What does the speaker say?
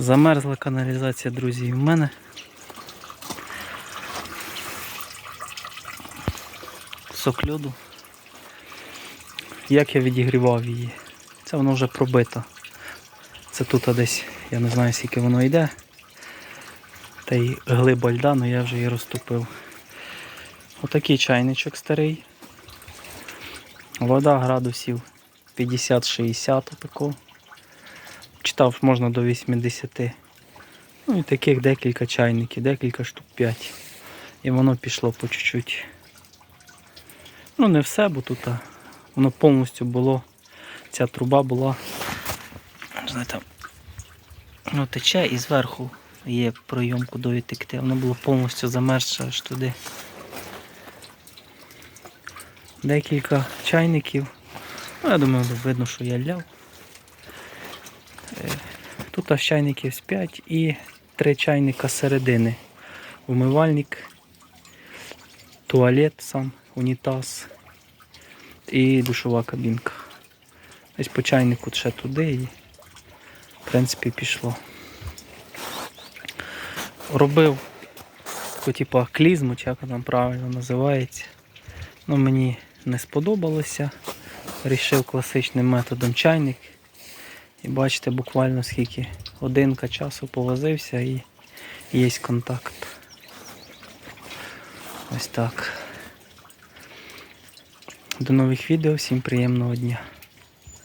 Замерзла каналізація, друзі, в мене. Сок льоду. Як я відігрівав її? Це воно вже пробито. Це тут десь, я не знаю скільки воно йде. Та й глиба льда, але я вже її розтопив. Отакий чайничок старий. Вода градусів 50-60 отако. Читав, можна до 80. Ну і таких декілька чайників, декілька штук 5. І воно пішло по чуть-чуть. Ну не все, бо тут а, воно повністю було. Ця труба була. Знаєте, ну, тече і зверху є пройом, куди текти. Воно було повністю замерзше аж туди. Декілька чайників. Ну, я думаю, видно, що я ляв. Тут аж чайників з 5 і 3 чайника середини. Умивальник, туалет сам, унітаз і душова кабінка. Ось по чайнику ще туди і в принципі пішло. Робив таку типу клізму, чи як вона правильно називається. Ну, мені не сподобалося. Рішив класичним методом чайник. І бачите, буквально скільки годинка часу повозився і є контакт. Ось так. До нових відео, всім приємного дня.